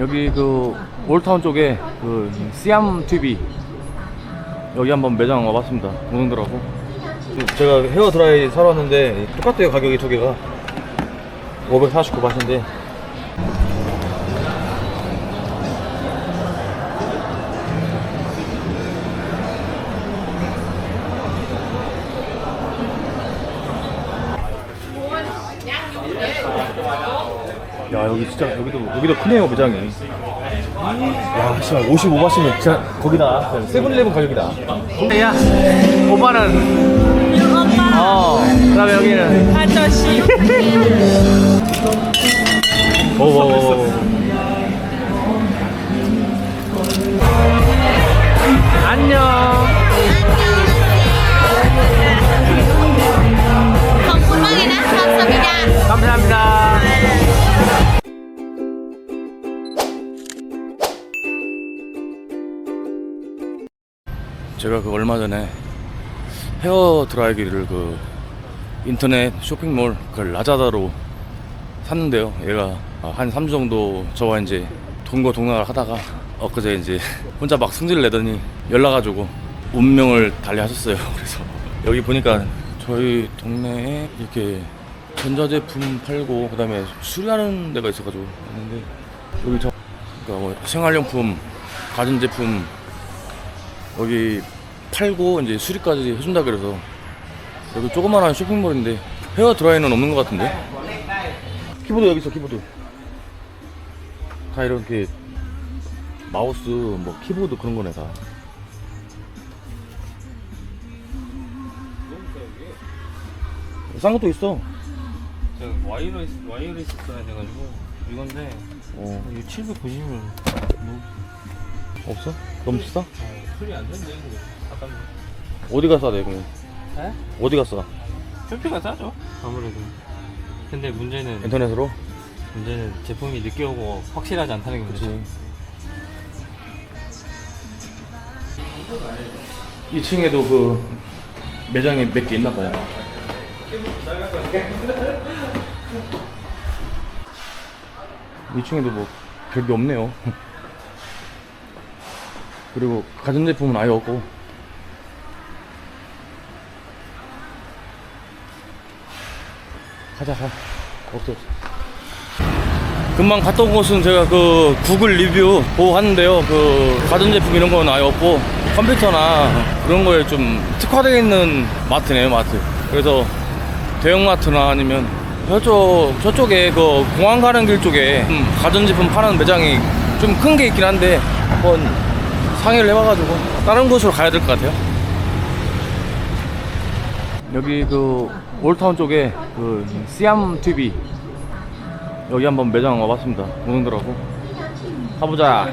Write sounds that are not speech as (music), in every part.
여기 그 올타운 쪽에 그 시암 TV 여기 한번 매장 와봤습니다. 동생들하고. 제가 헤어 드라이 사러 왔는데 똑같아요 가격이 두 개가. 549바트인데 진짜 여기도 여기도 크네요 매장이. 야 진짜 55바트면 진짜 거기다. 세븐일레븐 가격이다. 야 오빠는? 오빠 어 그다음에 여기는? 아저씨. 오오오 (laughs) 안녕 제가 그 얼마 전에 헤어 드라이기를 그 인터넷 쇼핑몰 그 라자다로 샀는데요. 얘가 한 3주 정도 저와 이제 동거 동락을 하다가 엊그제 이제 혼자 막 승질을 내더니 연락 와가지고 운명을 달리하셨어요. (laughs) 그래서 여기 보니까 저희 동네에 이렇게 전자제품 팔고 그다음에 수리하는 데가 있어가지고 왔는데 여기 저 그러니까 뭐 생활용품, 가전제품 여기 팔고 이제 수리까지 해준다 그래서 여기 조그만한 쇼핑몰인데 헤어 드라이는 없는 것 같은데? 키보드 여기 있어 키보드. 다 이렇게 마우스 뭐 키보드 그런 거네 다. 싼 것도 있어. 제가 와이어리스, 와이어리스 써야 돼가지고 이건데 어. 이거 790을 뭐 없어? 너무 비싸? 아, 소리 안 듣네 이거. 아깝네. 어디가 싸대 그럼 에? 어디가 싸? 쇼핑가 싸죠. 아무래도. 근데 문제는 인터넷으로? 문제는 제품이 늦게 오고 확실하지 않다는 게 문제죠. 그치. 2층에도 그 매장에 몇개 있나 봐요. 이층에도뭐 별게 없네요 그리고 가전제품은 아예 없고 가자 가 없어 없어 금방 온 곳은 제가 그 구글 리뷰 보고 갔는데요. 그 가전제품 이런 건 아예 없고 컴퓨터나 그런 거에 좀 특화되어 있는 마트네요, 마트. 그래서 대형마트나 아니면 저쪽, 저쪽에 그 공항 가는 길 쪽에 음, 가전제품 파는 매장이 좀 큰 게 있긴 한데 한번 상의를 해봐가지고 다른 곳으로 가야 될 것 같아요. 여기 그 올타운 쪽에 그 시암 TV 여기 한번 매장 와봤습니다. 동생들하고 가보자.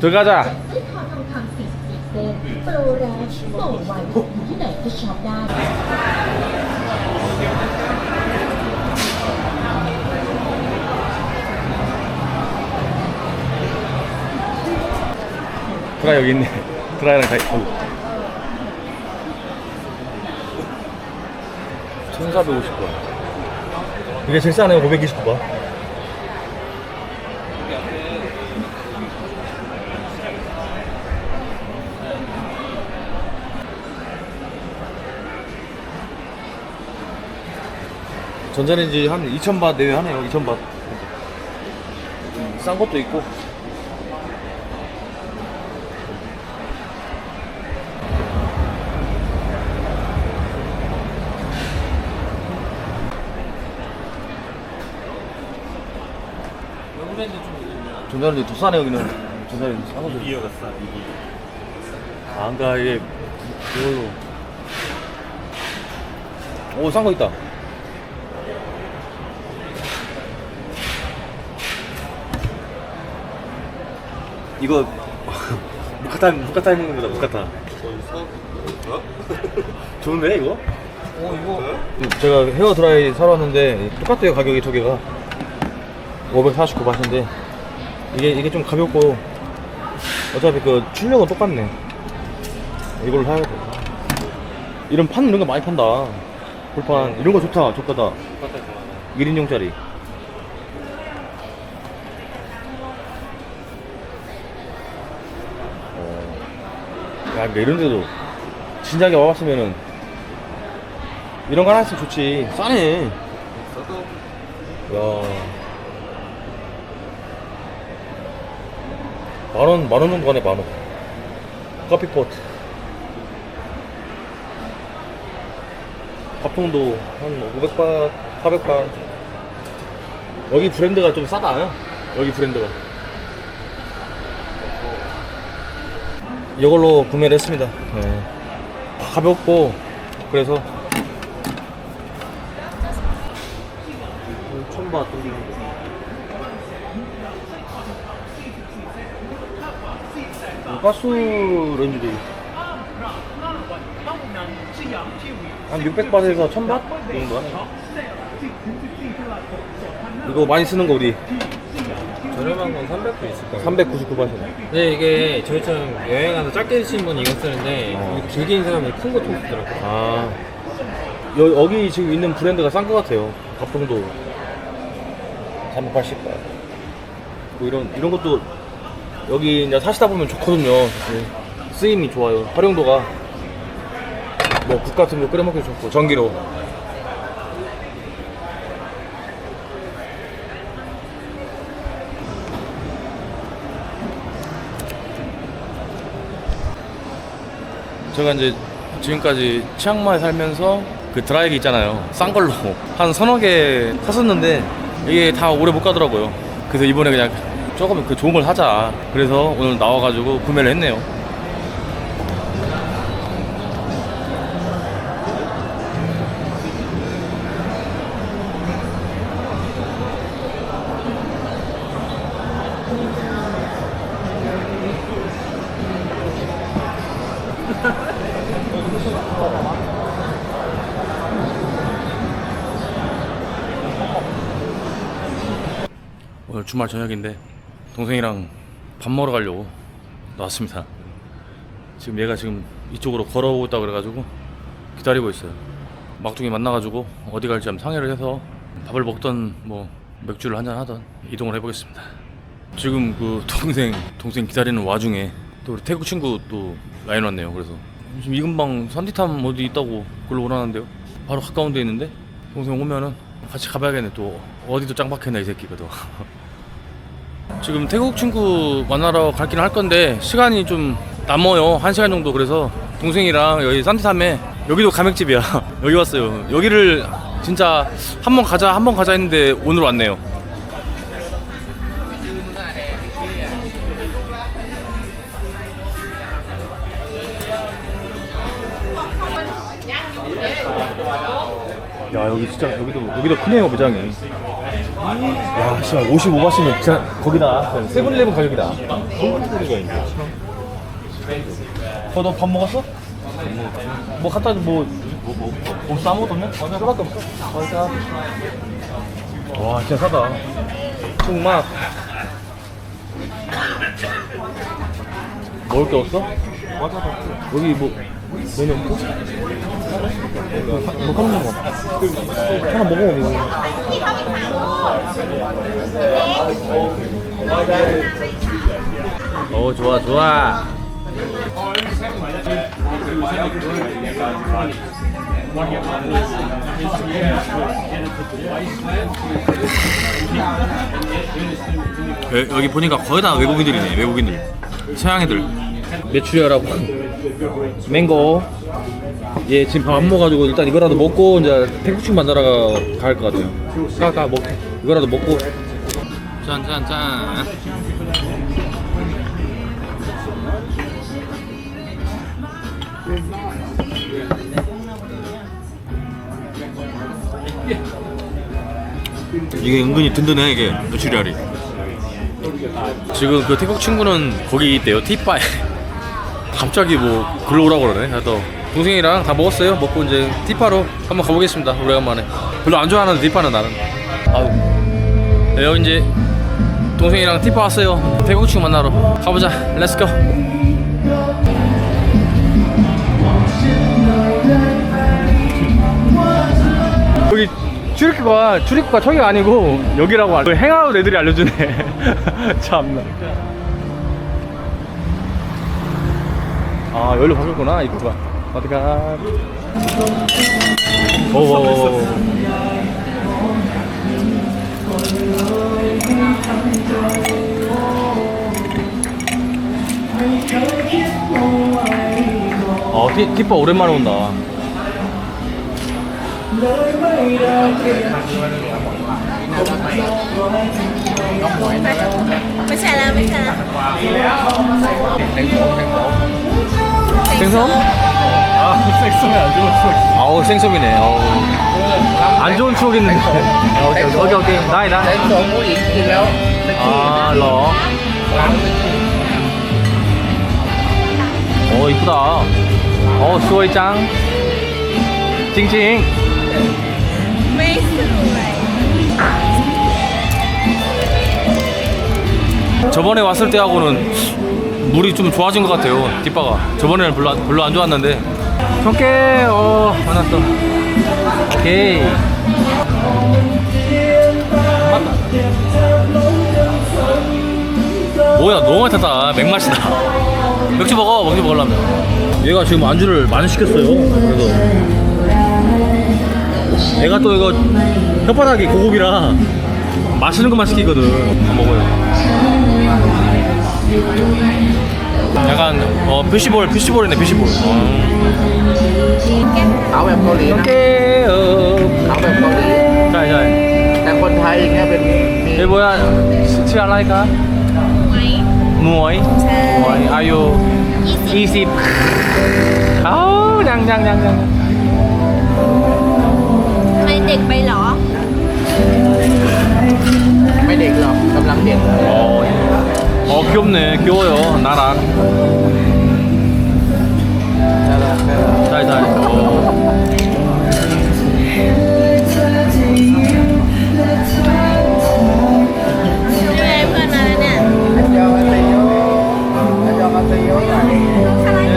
들어가자. 드라이 여기 있네. (laughs) 드라이랑 다 있고. 1450원. 이게 제일 싸네요. 529원. 전자레인지 한 2,000바 내외 하네요. 2,000바. 싼 것도 있고. 브랜드 좀 있냐 전자레인지 더 싸네 여기는. 전자레인지 싸 거죠. 이어가 싸 이게 아, 그니까 이게 이걸로. 오, 싼 거 있다. 이거 무카타 무카타 해 먹는 거다 무카타. (laughs) 좋은데 이거? 어 이거 제가 헤어 드라이 사러 왔는데 똑같아요 가격이 두 개가 549바트인데 이게 이게 좀 가볍고 어차피 그 출력은 똑같네. 이걸로 사야 돼. 이런 판 이런 거 많이 판다. 불판 네. 이런 거 좋다. 좋다다. 1인용짜리. 어. 야, 그러니까 이런 데도 진작에 와봤으면은 이런 거 하나 있으면 좋지. 싸네. 야. 만 원, 만원 정도 하네, 만 원. 커피포트. 밥통도 한 500바, 400바. 여기 브랜드가 좀 싸다. 여기 브랜드가. 이걸로 구매를 했습니다. 네. 가볍고, 그래서. 천바 뚫 가스 렌즈도 한 600바트에서 1000바 정도 하네. 이거 많이 쓰는 거 우리 저렴한 건 300도 있을 거예요. 399바트. 근데 이게 저희처럼 여행 가서 짧게 드시는 분은 이거 쓰는데 어. 이거 즐기는 사람은 큰거 통 쓰더라고요. 아 여, 여기 지금 있는 브랜드가 싼것 같아요. 가풍도 380바. 뭐 이런 이런 것도 여기 이제 사시다 보면 좋거든요. 네. 쓰임이 좋아요. 활용도가 뭐 국 같은 거 끓여 먹기 좋고 전기로. 제가 이제 지금까지 치앙마이 살면서 그 드라이기 있잖아요. 싼 걸로 (laughs) 한 서너 개 샀었는데 이게 다 오래 못 가더라고요. 그래서 이번에 그냥 조금 그 좋은 걸 사자. 그래서 오늘 나와가지고 구매를 했네요. 오늘 주말 저녁인데 동생이랑 밥 먹으러 가려고 나왔습니다. 지금 얘가 지금 이쪽으로 걸어오고 있다 그래가지고 기다리고 있어요. 막둥이 만나가지고 어디 갈지 한번 상의를 해서 밥을 먹던 뭐 맥주를 한잔 하던 이동을 해보겠습니다. 지금 그 동생 동생 기다리는 와중에 또 우리 태국 친구 또 라인 왔네요. 그래서 지금 이 근방 산디탐 어디 있다고 글로 오라는데요. 바로 가까운 데 있는데 동생 오면은 같이 가봐야겠네. 또 어디도 짱 박혔네 이 새끼거든. (laughs) 지금 태국 친구 만나러 갈긴 할 건데 시간이 좀 남아요. 한 시간 정도. 그래서 동생이랑 여기 산티탐에 여기도 가맥집이야. (laughs) 여기 왔어요. 여기를 진짜 한 번 가자 한 번 가자 했는데 오늘 왔네요. 야 여기 진짜 여기도 여기도 크네요 매장이 야, 씨발 55바시면 진짜 거기다. 세븐일레븐 가격이다. 소리가 있네. 어, 너밥 먹었어? 뭐 갖다 뭐, 뭐, 뭐, 뭐, 없어 아무것도? 어, 저밖에 없어. 정막 먹을 게 없어? 여기 뭐 메뉴 없어? 뭐 하는 거? 하나 먹어 이거. 어 좋아 좋아 여, 기 보니까 거의 다 외국인들이네 외국인들 서양 애들 메추리알하고 맹고 얘 지금 밥 안 먹어가지고 일단 이거라도 먹고 이제 태국식 만나러 갈 것 같아요. 가가 먹 이거라도 먹고. 짠짠 짠. 이게 은근히 든든해 이게. 메추리알이. 지금 그 태국 친구는 거기 있대요. 티바에. (laughs) 갑자기 뭐 글로 오라고 그러네 그래서 동생이랑 다 먹었어요. 먹고 이제 티파로 한번 가보겠습니다 오래간만에. 별로 안 좋아하는 티파는 나는. 아유 네, 여기 이제 동생이랑 티파 왔어요. 친구 만나러 가보자. 렛츠고 여기 출입구가 출입구가 저기가 아니고 여기라고 알- 그 행아웃 애들이 알려주네. (laughs) 참나. 아 여기로 바뀌었구나 입구가 어디가? 오오오. 어, 어, 어, 어. 아, 티, 티퍼 오랜만에 온다. 생선? 생선? 아 생섬이 안 좋은 추억 아우 생섬이네 아우 안 좋은 추억 있는데 아, 오케이 오케이 오케이 나이 나 เป็นสองผู้หญิงกินแล้ว 아, 러. 오, 이쁘다. 어, 수호이짱. 찡찡. ไม่สวย 저번에 왔을 때하고는 물이 좀 좋아진 것 같아요, 뒷바가. 저번에는 별로, 안- 별로 안 좋았는데. 청깨, 어, 만났어. 오케이. 뭐야, 너무 많이 탔다. 맥맛이다. (laughs) 맥주 먹어, 맥주 먹으려면. 얘가 지금 안주를 많이 시켰어요. 그래서. 얘가 또 이거 혓바닥이 고급이라 맛있는 것만 시키거든. 먹어요. 약간 어 피시볼 피시볼이네 피시볼. เอาแบบเกาหลีนะ 오케이. 어. เอาแบบเกาหลี ใช่ใช่ แต่คนไทยอย่างเงี้ยเป็นมี เฮ้ย뭐야ชื่ออะไรคะ ไหม มวย ใช่ มวยอายุ ยี่สิบ 20เอ้ายังยังยังยัง ทำไมเด็กไปเหรอ ไม่เด็กหรอกกำลังเด็ก 어, 어 귀엽네. 귀여워요. 나락 나락 나락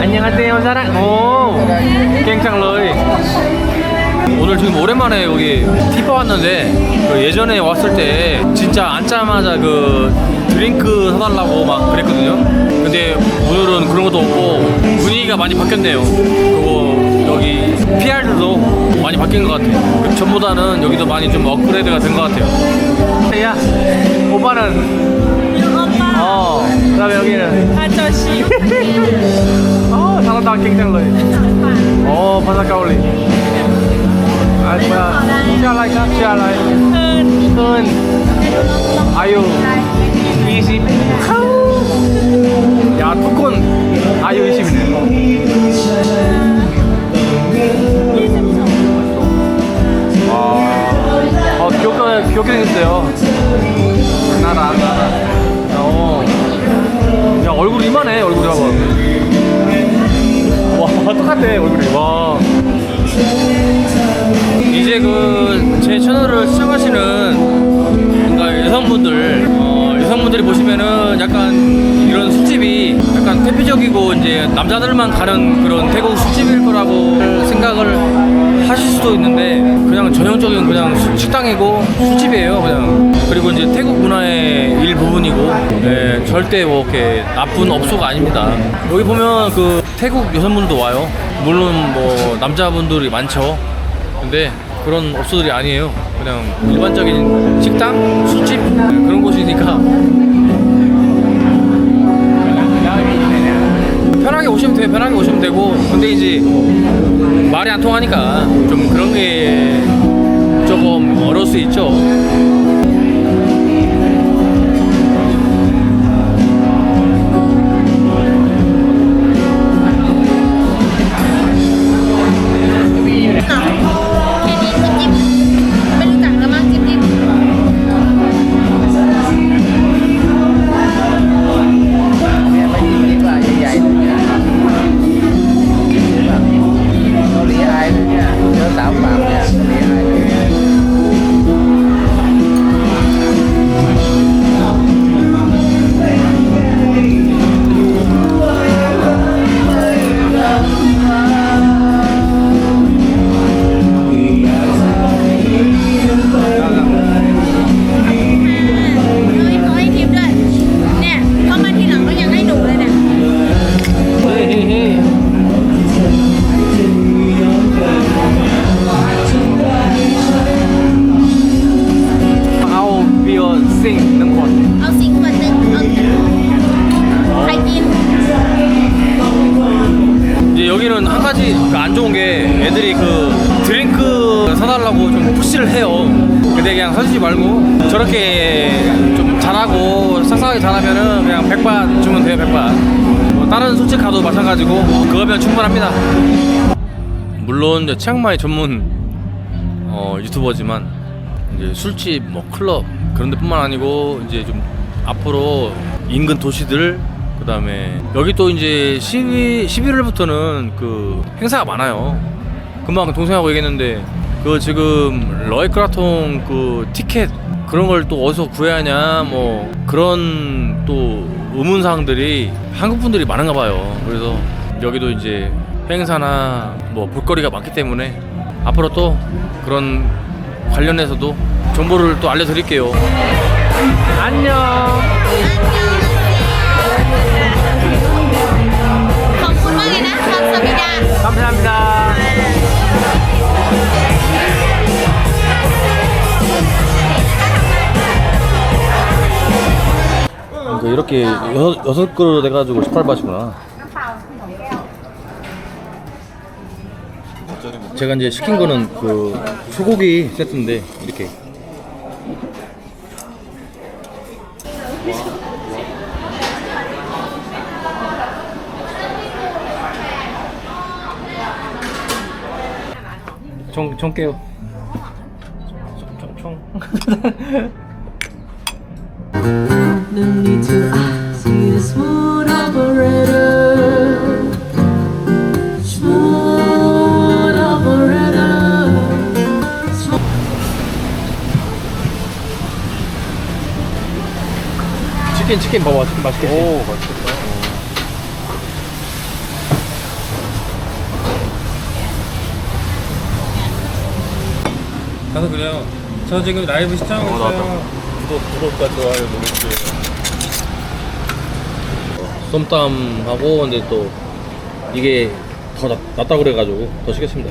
안녕하세요 사랑. 오 깽창 러이. 오늘 지금 오랜만에 여기 티파 왔는데 그 예전에 왔을 때 진짜 앉자마자 그 드링크 사달라고 막 그랬거든요. 근데 오늘은 그런 것도 없고 분위기가 많이 바뀌었네요. 그리고 여기 PR도 많이 바뀐 것 같아요. 전보다는 여기도 많이 좀 업그레이드가 된 것 같아요. 야, 오빠는? 오빠. 어, 그다음에 여기는? 아저씨. (laughs) 어, 잘한다, 깽장러이. 어, 바삭가올리. 아, 뭐야. 치알라이까? 치알라이. 흔. 흔. 아유. 20야 투콘 아유 20이네 와 어, 귀엽게 귀엽게 생겼어요 나라 나라 어. 야 얼굴 이만해 얼굴이 봐봐 와 똑같아 얼굴이 와 이제 그 제 채널을 시청하시는 뭔가 여성분들 어, 보시면은 약간 이런 술집이 약간 대표적이고 이제 남자들만 가는 그런 태국 술집일 거라고 생각을 하실 수도 있는데 그냥 전형적인 그냥 수- 식당이고 술집이에요 그냥. 그리고 이제 태국 문화의 일부분이고. 예, 절대 뭐 이렇게 나쁜 업소가 아닙니다. 여기 보면 그 태국 여성분들도 와요. 물론 뭐 남자분들이 많죠. 근데 그런 업소들이 아니에요. 그냥 일반적인 식당, 술집 그런 곳이니까 편하게 오시면 돼요. 편하게 오시면 되고 근데 이제 말이 안 통하니까 좀 그런 게 조금 어려울 수 있죠. 잘하고 상상하게 잘하면은 그냥 100바 주면 돼요 100바. 뭐 다른 솔직카도 마찬가지고 그거면 충분합니다. 물론 이제 치앙마이 전문 어, 유튜버지만 이제 술집 뭐 클럽 그런 데뿐만 아니고 이제 좀 앞으로 인근 도시들 그다음에 여기 또 이제 12 11월부터는 그 행사가 많아요. 금방 동생하고 얘기했는데 그 지금 러이크라통 그 티켓 그런 걸 또 어디서 구해야 하냐 뭐 그런 또 의문 사항들이 한국 분들이 많은가 봐요. 그래서 여기도 이제 행사나 뭐 볼거리가 많기 때문에 앞으로 또 그런 관련해서도 정보를 또 알려드릴게요. 안녕. 그러니까 이렇게 여섯, 여섯 그릇 해가지고 18바트구나. 제가 이제 시킨 거는 그 소고기 세트인데 이렇게 총, 총 깨요. 총, 총. (laughs) No need to ask you the smooth operator. Smooth operator. 치킨 치킨 봐봐 치킨 맛있겠지? 오 맛있겠다. 가서 그래요. 저 지금 라이브 시청하고 어. 있어요. 구독 구독과 좋아요 누르세요. 쏨땀하고 근데 또 이게 더 낫, 낫다고 그래가지고 더 시켰습니다.